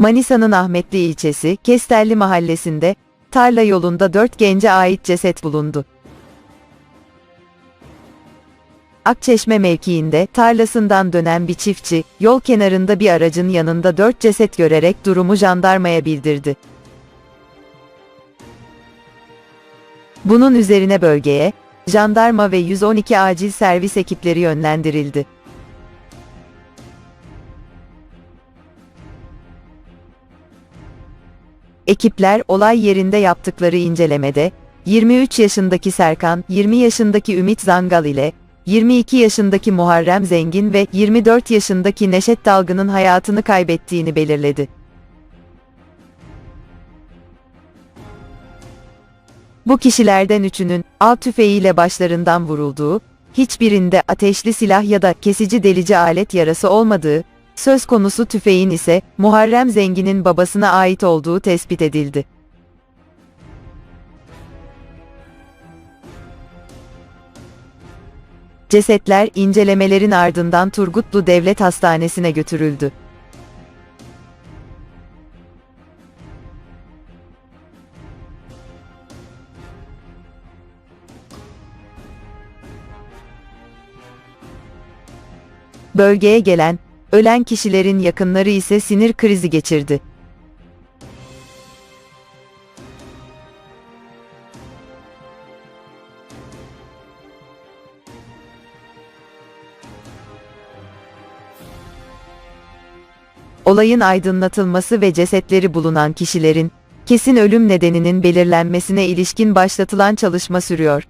Manisa'nın Ahmetli ilçesi, Kestelli mahallesinde, tarla yolunda dört gence ait ceset bulundu. Akçeşme mevkiinde tarlasından dönen bir çiftçi, yol kenarında bir aracın yanında dört ceset görerek durumu jandarmaya bildirdi. Bunun üzerine bölgeye, jandarma ve 112 acil servis ekipleri yönlendirildi. Ekipler olay yerinde yaptıkları incelemede, 23 yaşındaki Serkan, 20 yaşındaki Ümit Zangal ile, 22 yaşındaki Muharrem Zengin ve 24 yaşındaki Neşet Dalgın'ın hayatını kaybettiğini belirledi. Bu kişilerden üçünün av tüfeğiyle başlarından vurulduğu, hiçbirinde ateşli silah ya da kesici delici alet yarası olmadığı, söz konusu tüfeğin ise Muharrem Zengin'in babasına ait olduğu tespit edildi. Cesetler incelemelerin ardından Turgutlu Devlet Hastanesi'ne götürüldü. Bölgeye gelen, ölen kişilerin yakınları ise sinir krizi geçirdi. Olayın aydınlatılması ve cesetleri bulunan kişilerin kesin ölüm nedeninin belirlenmesine ilişkin başlatılan çalışma sürüyor.